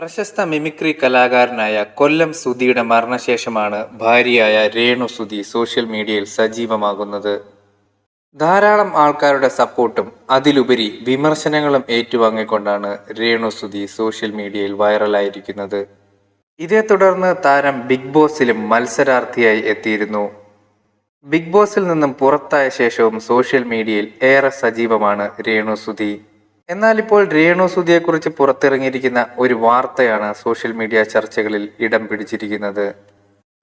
പ്രശസ്ത മിമിക്രി കലാകാരനായ കൊല്ലം സുധിയുടെ മരണശേഷമാണ് ഭാര്യയായ രേണു സുധി സോഷ്യൽ മീഡിയയിൽ സജീവമാകുന്നത്. ധാരാളം ആൾക്കാരുടെ സപ്പോർട്ടും അതിലുപരി വിമർശനങ്ങളും ഏറ്റുവാങ്ങിക്കൊണ്ടാണ് രേണു സുധി സോഷ്യൽ മീഡിയയിൽ വൈറലായിരിക്കുന്നത്. ഇതേ തുടർന്ന് താരം ബിഗ് ബോസിലും മത്സരാർത്ഥിയായി എത്തിയിരുന്നു. ബിഗ് ബോസിൽ നിന്നും പുറത്തായ ശേഷവും സോഷ്യൽ മീഡിയയിൽ ഏറെ സജീവമാണ് രേണു സുധി. എന്നാൽ ഇപ്പോൾ രേണു സുധിയെക്കുറിച്ച് പുറത്തിറങ്ങിയിരിക്കുന്ന ഒരു വാർത്തയാണ് സോഷ്യൽ മീഡിയ ചർച്ചകളിൽ ഇടം പിടിച്ചിരിക്കുന്നത്.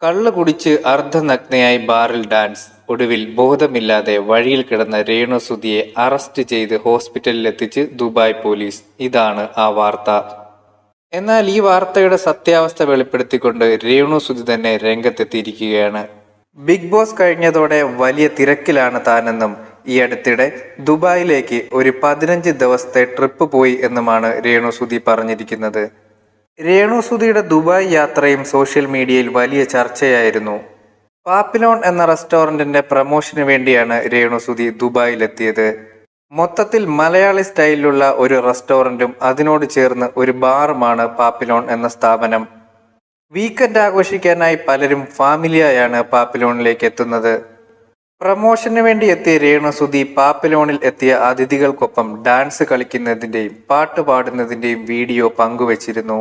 കള്ള് കുടിച്ച് അർദ്ധനഗ്നയായി ബാറിൽ ഡാൻസ്. ഒടുവിൽ ബോധമില്ലാതെ വഴിയിൽ കിടന്ന രേണു സുധിയെ അറസ്റ്റ് ചെയ്ത് ഹോസ്പിറ്റലിൽ എത്തിച്ച് ദുബായ് പോലീസ്. ഇതാണ് ആ വാർത്ത. എന്നാൽ ഈ വാർത്തയുടെ സത്യാവസ്ഥ വെളിപ്പെടുത്തിക്കൊണ്ട് രേണു സുധി തന്നെ രംഗത്തെത്തിയിരിക്കുകയാണ്. ബിഗ് ബോസ് കഴിഞ്ഞതോടെ വലിയ തിരക്കിലാണ് താനെന്നും ഈ അടുത്തിടെ ദുബായിലേക്ക് ഒരു പതിനഞ്ച് ദിവസത്തെ ട്രിപ്പ് പോയി എന്നുമാണ് രേണു സുധി പറഞ്ഞിരിക്കുന്നത്. രേണു സുധിയുടെ ദുബായ് യാത്രയും സോഷ്യൽ മീഡിയയിൽ വലിയ ചർച്ചയായിരുന്നു. പാപ്പിലോൺ എന്ന റെസ്റ്റോറന്റിന്റെ പ്രമോഷന് വേണ്ടിയാണ് രേണു സുധി ദുബായിലെത്തിയത്. മൊത്തത്തിൽ മലയാളി സ്റ്റൈലിലുള്ള ഒരു റെസ്റ്റോറന്റും അതിനോട് ചേർന്ന് ഒരു ബാറുമാണ് പാപ്പിലോൺ എന്ന സ്ഥാപനം. വീക്കെൻഡ് ആഘോഷിക്കാനായി പലരും ഫാമിലിയായാണ് പാപ്പിലോണിലേക്ക് എത്തുന്നത്. പ്രമോഷന് വേണ്ടി എത്തിയ രേണു സുധി പാപ്പിലോണിൽ എത്തിയ അതിഥികൾക്കൊപ്പം ഡാൻസ് കളിക്കുന്നതിന്റെയും പാട്ട് പാടുന്നതിന്റെയും വീഡിയോ പങ്കുവച്ചിരുന്നു.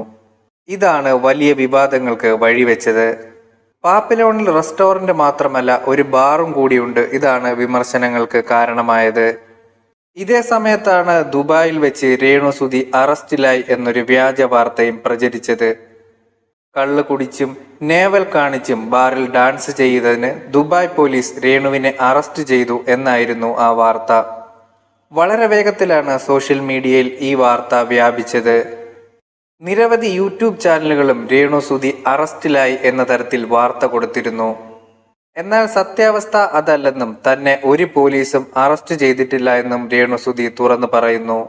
ഇതാണ് വലിയ വിവാദങ്ങൾക്ക് വഴിവെച്ചത്. പാപ്പിലോണിൽ റെസ്റ്റോറന്റ് മാത്രമല്ല ഒരു ബാറും കൂടിയുണ്ട്. ഇതാണ് വിമർശനങ്ങൾക്ക് കാരണമായത്. ഇതേ സമയത്താണ് ദുബായിൽ വെച്ച് രേണു സുധി അറസ്റ്റിലായി എന്നൊരു വ്യാജ വാർത്തയും പ്രചരിച്ചത്. കള്ള് കുടിച്ചും നേവൽ കാണിച്ചും ബാറിൽ ഡാൻസ് ചെയ്തതിന് ദുബായ് പോലീസ് രേണുവിനെ അറസ്റ്റ് ചെയ്തു എന്നായിരുന്നു ആ വാർത്ത. വളരെ വേഗത്തിലാണ് സോഷ്യൽ മീഡിയയിൽ ഈ വാർത്ത വ്യാപിച്ചത്. നിരവധി യൂട്യൂബ് ചാനലുകളും രേണു സുധി അറസ്റ്റിലായി എന്ന തരത്തിൽ വാർത്ത കൊടുത്തിരുന്നു. എന്നാൽ സത്യാവസ്ഥ അതല്ലെന്നും തന്നെ ഒരു പോലീസും അറസ്റ്റ് ചെയ്തിട്ടില്ല എന്നും രേണു സുധി തുറന്നു പറയുന്നു.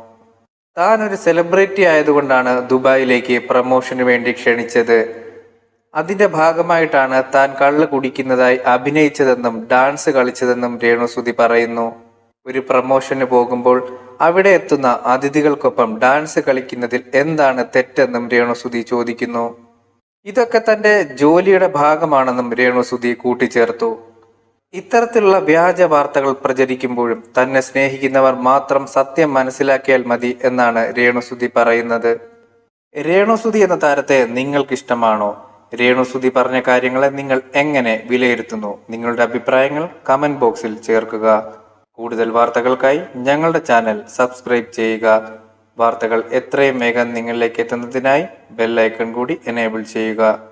താൻ ഒരു സെലിബ്രിറ്റി ആയതുകൊണ്ടാണ് ദുബായിലേക്ക് പ്രമോഷന് വേണ്ടി ക്ഷണിച്ചത്. അതിന്റെ ഭാഗമായിട്ടാണ് താൻ കള്ള് കുടിക്കുന്നതായി അഭിനയിച്ചതെന്നും ഡാൻസ് കളിച്ചതെന്നും രേണുസുതി പറയുന്നു. ഒരു പ്രമോഷന് പോകുമ്പോൾ അവിടെ എത്തുന്ന അതിഥികൾക്കൊപ്പം ഡാൻസ് കളിക്കുന്നതിൽ എന്താണ് തെറ്റെന്നും രേണുസുതി ചോദിക്കുന്നു. ഇതൊക്കെ തന്റെ ജോലിയുടെ ഭാഗമാണെന്നും രേണുസുതി കൂട്ടിച്ചേർത്തു. ഇത്തരത്തിലുള്ള വ്യാജ വാർത്തകൾ പ്രചരിക്കുമ്പോഴും തന്നെ സ്നേഹിക്കുന്നവർ മാത്രം സത്യം മനസ്സിലാക്കിയാൽ മതി എന്നാണ് രേണുസുതി പറയുന്നത്. രേണുസുതി എന്ന താരത്തെ നിങ്ങൾക്ക് ഇഷ്ടമാണോ രേണുസുതി പറഞ്ഞ കാര്യങ്ങളെ നിങ്ങൾ എങ്ങനെ വിലയിരുത്തുന്നു? നിങ്ങളുടെ അഭിപ്രായങ്ങൾ കമന്റ് ബോക്സിൽ ചേർക്കുക. കൂടുതൽ വാർത്തകൾക്കായി ഞങ്ങളുടെ ചാനൽ സബ്സ്ക്രൈബ് ചെയ്യുക. വാർത്തകൾ എത്രയും വേഗം നിങ്ങളിലേക്ക് എത്തുന്നതിനായി ബെല്ലൈക്കൺ കൂടി എനേബിൾ ചെയ്യുക.